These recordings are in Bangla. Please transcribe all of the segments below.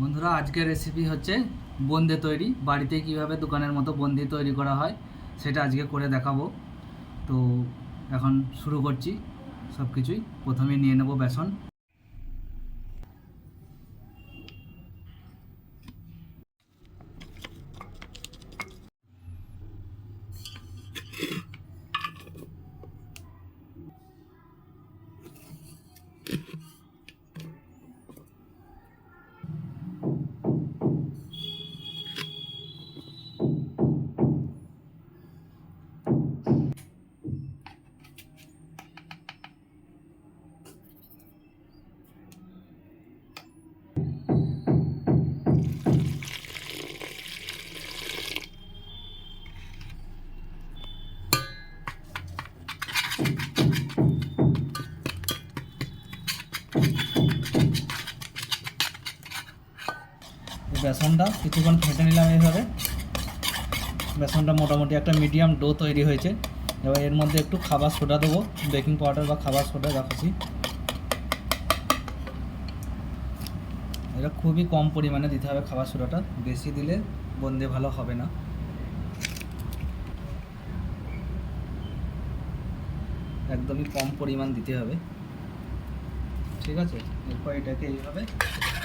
বন্ধুরা, আজকের রেসিপি হচ্ছে বন্দে তৈরি। বাড়িতে কীভাবে দোকানের মতো বন্দি তৈরি করা হয় সেটা আজকে করে দেখাবো। তো এখন শুরু করছি। সব কিছুই প্রথমে নিয়ে নেব বেসন। বেসনটা, কিছুক্ষণ ফেটে নিলাম এইভাবে। বেসনটা মোটামুটি একটা মিডিয়াম ডো তৈরি হয়েছে। এবার এর মধ্যে একটু খাবার সোডা দেবো বেকিং পাউডার বা খাবার সোডা খুশি এটা খুবই কম পরিমাণে দিতে হবে খাবার সোডাটা বেশি দিলে বন্দে ভালো হবে না। একদমই কম পরিমাণ দিতে হবে। ঠিক আছে? এরপর এটাকে এইভাবে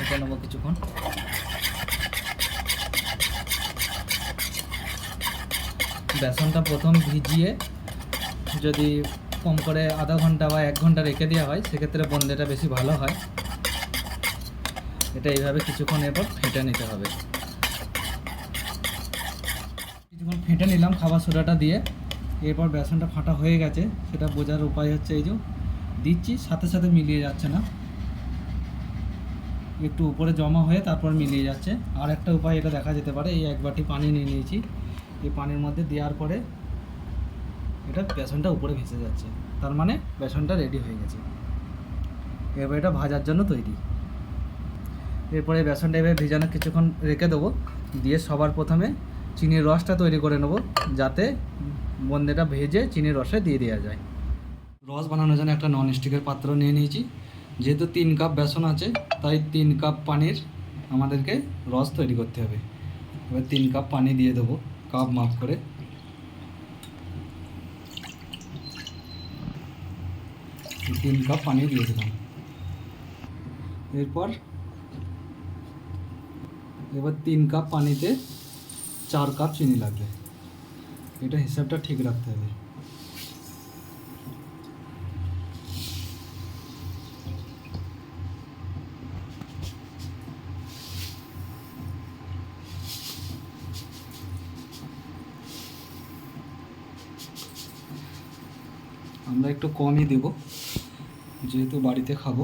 এটা নেব কিছুক্ষণ। বেসনটা প্রথম ভিজিয়ে যদি কম করে আধা ঘণ্টা বা এক ঘণ্টা রেখে দেওয়া হয়, সেক্ষেত্রে বন্দেটা বেশি ভালো হয়। এটা এইভাবে কিছুক্ষণ এরপর ফেটে নিতে হবে। কিছুক্ষণ ফেটে নিলাম খাবার সোডাটা দিয়ে। এরপর বেসনটা ফাটা হয়ে গেছে, সেটা বোঝার উপায় হচ্ছে এই যে দিচ্ছি, সাথে সাথে মিলিয়ে যাচ্ছে না। একটু উপরে জমা হয়ে তারপর মিলিয়ে যাচ্ছে। আর একটা উপায় এটা দেখা যেতে পারে, এই এক বাটি পানি নিয়ে নিয়েছি। এই পানির মধ্যে দেওয়ার পরে এটা বেসনটা উপরে ভেসে যাচ্ছে। তার মানে বেসনটা রেডি হয়ে গেছে। এবার এটা ভাজার জন্য তৈরি। এরপরে বেসনটা এভাবে ভেজানো কিছুক্ষণ রেখে দেবো। দিয়ে সবার প্রথমে চিনির রসটা তৈরি করে নেব, যাতে বন্দেটা ভেজে চিনির রসে দিয়ে দেওয়া যায়। রস বানানোর জন্য একটা নন স্টিকের পাত্র নিয়ে নিয়েছি। যেহেতু তিন কাপ বেসন আছে, তাই তিন কাপ পানির আমাদেরকে রস তৈরি করতে হবে। এবার তিন কাপ পানি দিয়ে দেবো। কাপ মাপ করে তিন কাপ পানি দিয়ে দিলাম এরপর এবার তিন কাপ পানিতে চার কাপ চিনি লাগবে এটা হিসাবটা ঠিক রাখতে হবে আমরা একটু কমই দেব, যেহেতু বাড়িতে খাব।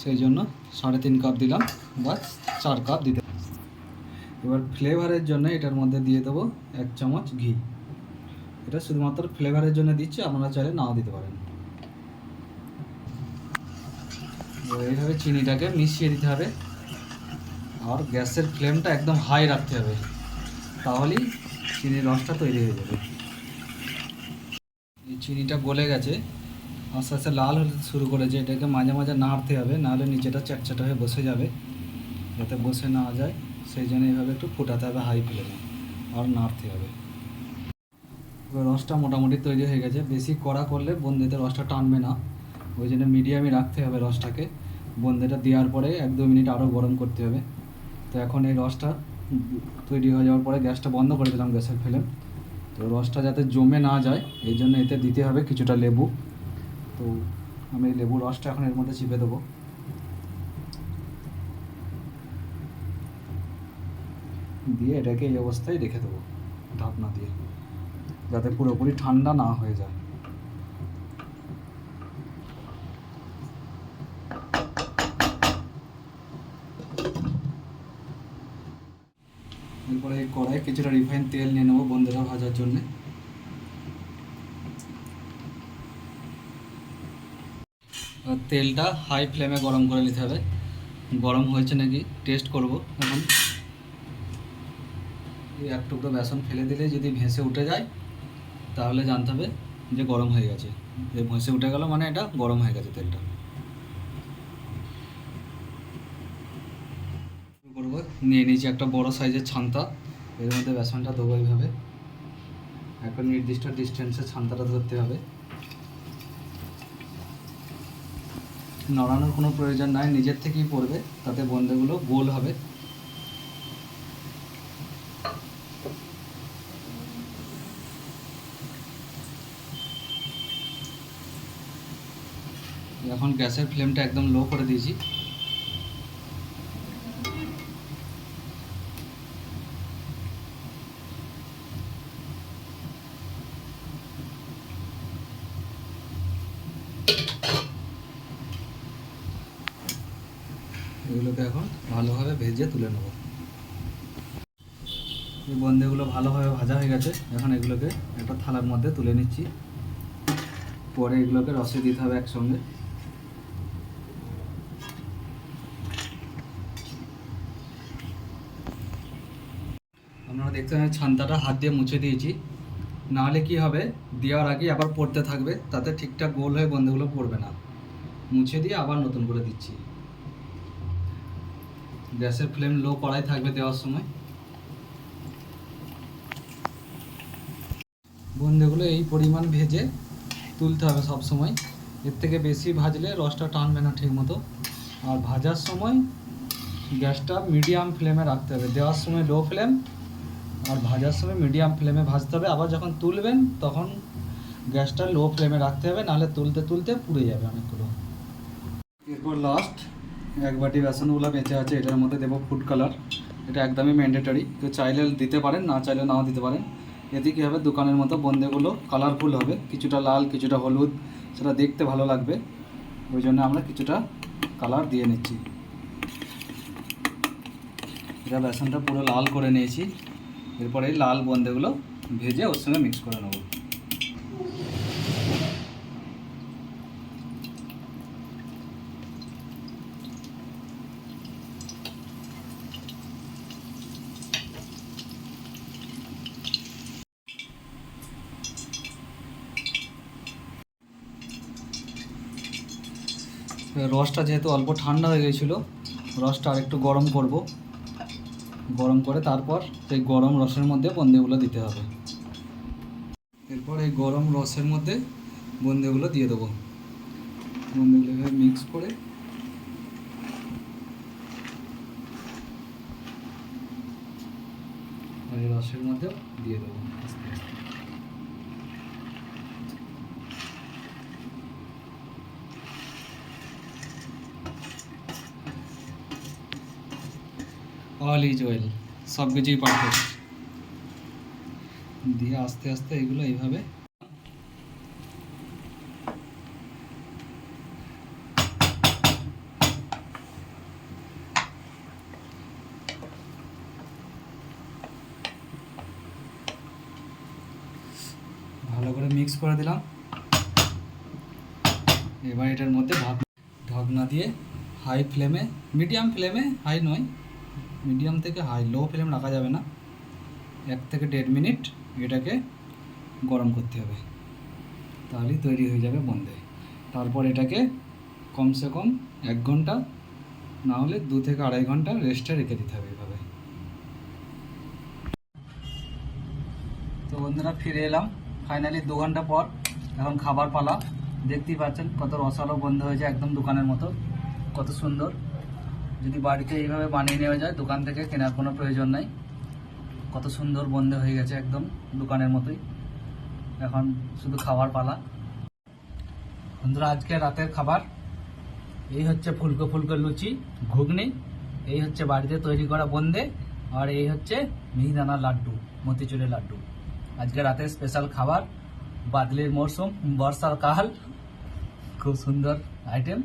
সেই জন্য সাড়ে তিন কাপ দিলাম, বা চার কাপ দিতে এবার ফ্লেভারের জন্য এটার মধ্যে দিয়ে দেবো এক চামচ ঘি। এটা শুধুমাত্র ফ্লেভারের জন্য দিচ্ছি, আপনারা চাইলে নাও দিতে পারেন। এইভাবে চিনিটাকে মিশিয়ে দিতে হবে, আর গ্যাসের ফ্লেমটা একদম হাই রাখতে হবে, তাহলেই চিনির রসটা তৈরি হয়ে যাবে। চিনিটা গলে গেছে। আস্তে আস্তে লাল হতে শুরু করেছে। এটাকে মাঝে মাঝে নাড়তে হবে, নাহলে নিচেটা চ্যাটচ্যাট হয়ে বসে যাবে। যাতে বসে না যায়, সেই জন্য এইভাবে একটু ফোটাতে হবে, হাই ফ্লেমে। আর নাড়তে হবে। রসটা মোটামুটি তৈরি হয়ে গেছে। বেশি কড়া করলে বন্দিতে রসটা টানবে না। ওই জন্য মিডিয়ামই রাখতে হবে রসটাকে। বন্দিটা দেওয়ার পরে এক দু মিনিট আরও গরম করতে হবে। তো এখন এই রসটা তৈরি হয়ে যাওয়ার পরে গ্যাসটা বন্ধ করে দিলাম গ্যাসের ফ্লেম। তো রসটা যাতে জমে না যায়, এই জন্য এতে দিতে হবে কিছুটা লেবু। তো আমি লেবু রসটা এখন এর মধ্যে চিপে দেবো। দিয়ে এটাকে এই অবস্থায় রেখে দেবো, ঢাকনা দিয়ে, যাতে পুরোপুরি ঠান্ডা না হয়ে যায়। এরপরে কড়াই কিছুটা রিফাইন তেল নিয়ে নেব বন্ধুরা ভাজার জন্যে। তেলটা হাই ফ্লেমে গরম করে নিতে হবে। গরম হয়েছে নাকি? টেস্ট করব এখন। এক টুকরো বেসন ফেলে দিলে যদি ভেসে উঠে যায়, তাহলে জানতে হবে যে গরম হয়ে গেছে। ভেসে উঠে গেল মানে এটা গরম হয়ে গেছে তেলটা। দেবো নিয়ে নিয়েছি একটা বড় সাইজের ছান্তা। এর মধ্যে বেসনটা দেবো এইভাবে। এখন নির্দিষ্ট ডিস্টেন্সে ছান্তাটা ধরতে হবে। নড়ানোর কোনো প্রয়োজন নাই, নিজের থেকেই পড়বে, তাতে বন্ধেগুলো গোল হবে। এখন গ্যাসের ফ্লেমটা একদম লো করে দিয়েছি। এগুলোকে এখন ভালোভাবে ভেজে তুলে নেব। এই বন্দেগুলো ভালোভাবে ভাজা হয়ে গেছে। এখন এগুলোকে একটা থালার মধ্যে তুলে নিচ্ছি। পরে এগুলোকে রসে দিতে হবে একসঙ্গে। আপনারা দেখতে পাচ্ছেন ছান্তাটা হাত দিয়ে মুছে দিয়েছি। নাহলে কি হবে? দেওয়ার আগে আবার পড়তে থাকবে। তাতে ঠিকঠাক গোল হয়ে বন্ধুগুলো পড়বে না। মুছে দিয়ে আবার নতুন করে দিচ্ছি। গ্যাসের ফ্লেম লো করাই থাকবে দেওয়ার সময়। বন্ধুগুলো এই পরিমাণ ভেজে তুলতে হবে সব সময়। এর থেকে বেশি ভাজলে রসটা টানবে না ঠিক মতো। আর ভাজার সময় গ্যাসটা মিডিয়াম ফ্লেমে রাখতে হবে। দেওয়ার সময় লো ফ্লেম, আর ভাজার সময় মিডিয়াম ফ্লেমে ভাজতে হবে। আবার যখন তুলবেন, তখন গ্যাসটা লো ফ্লেমে রাখতে হবে। নাহলে তুলতে তুলতে পুড়ে যাবে অনেকগুলো। এরপর লাস্ট এক বাটি বেসনগুলো বেঁচে আছে, এটার মধ্যে দেবো ফুড কালার এটা একদমই ম্যান্ডেটরি কেউ চাইলে দিতে পারেন, না চাইলে নাও দিতে পারেন। এতে কী হবে, দোকানের মতো বন্দেগুলো কালারফুল হবে। কিছুটা লাল, কিছুটা হলুদ, সেটা দেখতে ভালো লাগবে। ওই জন্য আমরা কিছুটা কালার দিয়ে নিচ্ছি। এটা বেসনটা পুরো লাল করে নিয়েছি। এরপরে লাল বন্দেগুলো ভেজে ওর সঙ্গে মিক্স করে নেব। রসটা যেহেতু অল্প ঠান্ডা হয়ে গেছিল, রসটা আরেকটু গরম করব। গরম করে তারপর সেই গরম রসের মধ্যে বন্দেগুলো দিতে হবে। এরপর এই গরম রসের মধ্যে বন্দেগুলো দিয়ে দেবো। বন্দেগুলো মিক্স করে রসের মধ্যে দিয়ে দেবো। আস্তে আস্তে। অল ইজ ওয়েল সব কিছুই পারফেক্ট দিয়ে আস্তে আস্তে এগুলো এইভাবে ভালো করে মিক্স করে দিলাম। এবার এটার মধ্যে ঢাক ঢাকনা দিয়ে হাই ফ্লেমে মিডিয়াম ফ্লেমে হাই নয় মিডিয়াম থেকে হাই, লো ফ্লেম রাখা যাবে না। এক থেকে দেড় মিনিট এটাকে গরম করতে হবে। তাহলেই তৈরি হয়ে যাবে বন্ধে তারপর এটাকে কমসে কম এক ঘণ্টা, না হলে দু থেকে আড়াই ঘণ্টা রেস্টে রেখে দিতে হবে এভাবে। তো বন্ধুরা, ফিরে এলাম। ফাইনালি দু ঘণ্টা পর এখন খাবার পালা। দেখতেই পাচ্ছেন কত রসালো বন্ধ হয়েছে একদম দোকানের মতো, কত সুন্দর। যদি বাড়িতে এইভাবে বানিয়ে নেওয়া যায়, দোকান থেকে কেনার কোনো প্রয়োজন নাই। কত সুন্দর বন্ধ হয়ে গেছে একদম দোকানের মতোই। এখন শুধু খাবার পালা। বন্ধুরা, আজকে রাতের খাবার। এই হচ্ছে ফুলকো ফুলকো লুচি, ঘুগনি। এই হচ্ছে বাড়িতে তৈরি করা বন্দে। আর এই হচ্ছে মিহিদানা লাড্ডু মতিচুরের লাড্ডু। আজকে রাতের স্পেশাল খাবার, বাদলির মরশুম বর্ষার কাল খুব সুন্দর আইটেম